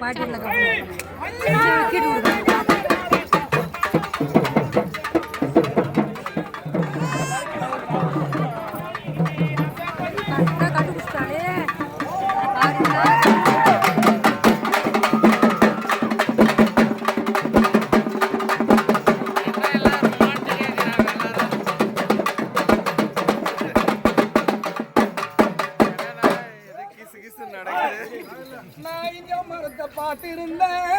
பாட்டு நான் இந்த மரத்தை பார்த்திருந்தேன்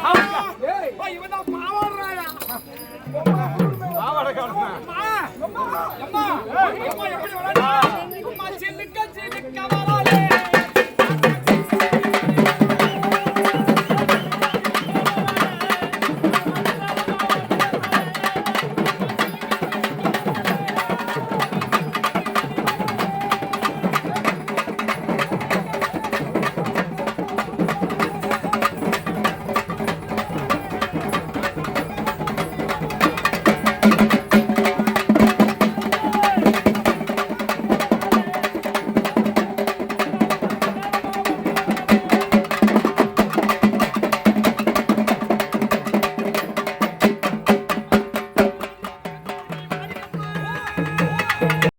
好。